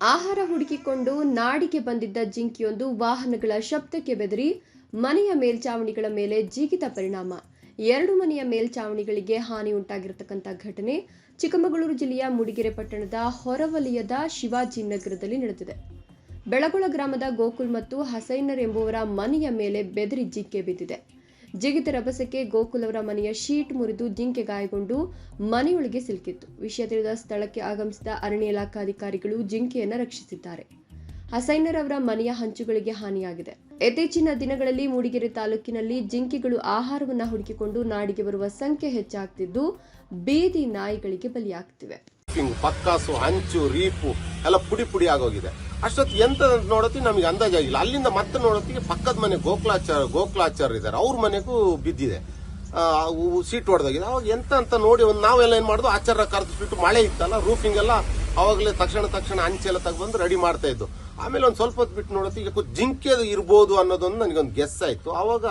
ಆಹಾರ ಹುಡುಕಿಕೊಂಡು ನಾಡಿಗೆ ಬಂದಿದ್ದ ಜಿಂಕಿಯೊಂದು ವಾಹನಗಳ ಶಬ್ದಕ್ಕೆ ಬೆದರಿ ಮನೆಯ ಮೇಲ್ಚಾವಣಿಗಳ ಮೇಲೆ ಜಿಗಿತ ಪರಿಣಾಮ. ಎರಡು ಮನೆಯ ಮೇಲ್ಚಾವಣಿಗಳಿಗೆ ಹಾನಿ ಉಂಟಾಗಿರತಕ್ಕಂಥ ಘಟನೆ ಚಿಕ್ಕಮಗಳೂರು ಜಿಲ್ಲೆಯ ಮೂಡಿಗೆರೆ ಪಟ್ಟಣದ ಹೊರವಲಯದ ಶಿವಾಜಿ ನಗರದಲ್ಲಿ ನಡೆದಿದೆ. ಬೆಳಗೊಳ ಗ್ರಾಮದ ಗೋಕುಲ್ ಮತ್ತು ಹಸೈನರ್ ಎಂಬುವರ ಮನೆಯ ಮೇಲೆ ಬೆದರಿ ಜಿಂಕೆ ಬಿದ್ದಿದೆ. ಜಿಗಿದ ರಭಸಕ್ಕೆ ಗೋಕುಲವರ ಮನೆಯ ಶೀಟ್ ಮುರಿದು ಜಿಂಕೆ ಗಾಯಗೊಂಡು ಮನೆಯೊಳಗೆ ಸಿಲುಕಿತ್ತು. ವಿಷಯ ತಿಳಿದ ಸ್ಥಳಕ್ಕೆ ಆಗಮಿಸಿದ ಅರಣ್ಯ ಇಲಾಖಾಧಿಕಾರಿಗಳು ಜಿಂಕೆಯನ್ನು ರಕ್ಷಿಸಿದ್ದಾರೆ. ಹಸೈನರ್ ಅವರ ಮನೆಯ ಹಂಚುಗಳಿಗೆ ಹಾನಿಯಾಗಿದೆ. ಇತ್ತೀಚಿನ ದಿನಗಳಲ್ಲಿ ಮೂಡಿಗೆರೆ ತಾಲೂಕಿನಲ್ಲಿ ಜಿಂಕೆಗಳು ಆಹಾರವನ್ನು ಹುಡುಕಿಕೊಂಡು ನಾಡಿಗೆ ಬರುವ ಸಂಖ್ಯೆ ಹೆಚ್ಚಾಗ್ತಿದ್ದು, ಬೀದಿ ನಾಯಿಗಳಿಗೆ ಬಲಿಯಾಗ್ತಿವೆ. ಹಿಂಗ್ ಪಕ್ಕಾಸು, ಹಂಚು ರೀಪು ಎಲ್ಲ ಪುಡಿ ಪುಡಿ ಆಗೋಗಿದೆ. ಅಷ್ಟೊತ್ತು ಎಂತ ನೋಡತ್ತಿ ನಮಗೆ ಅಂದಾಜಾಗಿಲ್ಲ ಅಲ್ಲಿಂದ ಮತ್ತೆ ನೋಡತ್ತಿಗೆ ಪಕ್ಕದ ಮನೆ ಗೋಕುಲಾಚಾರ ಗೋಕುಲಾಚಾರ್ ಇದ್ದಾರೆ. ಅವ್ರ ಮನೆಗೂ ಬಿದ್ದಿದೆ. ಸೀಟ್ ಹೊಡೆದೋಗಿದೆ ಅವಾಗ ಎಂತ ಅಂತ ನೋಡಿ ಒಂದು ನಾವೆಲ್ಲ ಏನು ಮಾಡೋದು? ಆಚಾರ ಕರೆದ್ಬಿಟ್ಟು ಮಳೆ ಇತ್ತಲ್ಲ ರೂಫಿಂಗ್ ಎಲ್ಲ ಅವಾಗಲೇ ತಕ್ಷಣ ತಕ್ಷಣ ಹಂಚೆಲ್ಲ ತಗೊಂಡು ರೆಡಿ ಮಾಡ್ತಾ ಇದ್ದು. ಆಮೇಲೆ ಒಂದು ಸ್ವಲ್ಪ ಹೊತ್ತು ಬಿಟ್ಟು ನೋಡತ್ತಿ ಈಗ ಜಿಂಕೆ ಇರ್ಬೋದು ಅನ್ನೋದೊಂದು ನನಗೊಂದು ಗೆಸ್ ಆಯಿತು. ಅವಾಗ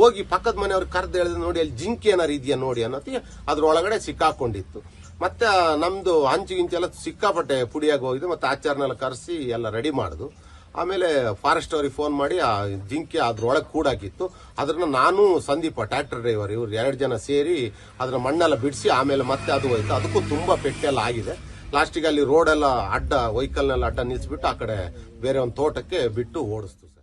ಹೋಗಿ ಪಕ್ಕದ ಮನೆಯವ್ರಿಗೆ ಕರೆದು ಹೇಳಿದ್ರೆ ನೋಡಿ, ಅಲ್ಲಿ ಜಿಂಕೆ ಏನಾರು ಇದೆಯಾ ನೋಡಿ ಅನ್ನೋತಿ ಅದ್ರೊಳಗಡೆ ಸಿಕ್ಕಾಕೊಂಡಿತ್ತು. ಮತ್ತೆ ನಮ್ದು ಹಂಚು ಗಿಂಚೆಲ್ಲ ಸಿಕ್ಕಾಪಟ್ಟೆ ಪುಡಿಯಾಗಿ ಹೋಗಿದ್ದು ಮತ್ತೆ ಆಚಾರನೆಲ್ಲ ಕರೆಸಿ ಎಲ್ಲ ರೆಡಿ ಮಾಡುದು. ಆಮೇಲೆ ಫಾರೆಸ್ಟ್ ಅವ್ರಿಗೆ ಫೋನ್ ಮಾಡಿ, ಆ, ಜಿಂಕೆ ಅದ್ರೊಳಗೆ ಕೂಡಾಕಿತ್ತು. ಅದನ್ನ ನಾನು ಸಂದೀಪ ಟ್ರ್ಯಾಕ್ಟರ್ ಡ್ರೈವರ್ ಇವ್ರು ಎರಡು ಜನ ಸೇರಿ ಅದ್ರ ಮಣ್ಣೆಲ್ಲ ಬಿಡಿಸಿ, ಆಮೇಲೆ ಮತ್ತೆ ಅದು ಹೋಯ್ತು. ಅದಕ್ಕೂ ತುಂಬಾ ಪೆಟ್ಟೆಲ್ಲ ಆಗಿದೆ. ಲಾಸ್ಟಿಗೆ ಅಲ್ಲಿ ರೋಡ್ ಎಲ್ಲ ಅಡ್ಡ ವೆಹಿಕಲ್ನೆಲ್ಲ ಅಡ್ಡ ನಿಲ್ಸಿಬಿಟ್ಟು ಆ ಕಡೆ ಬೇರೆ ಒಂದು ತೋಟಕ್ಕೆ ಬಿಟ್ಟು ಓಡಿಸ್ತು ಸರ್.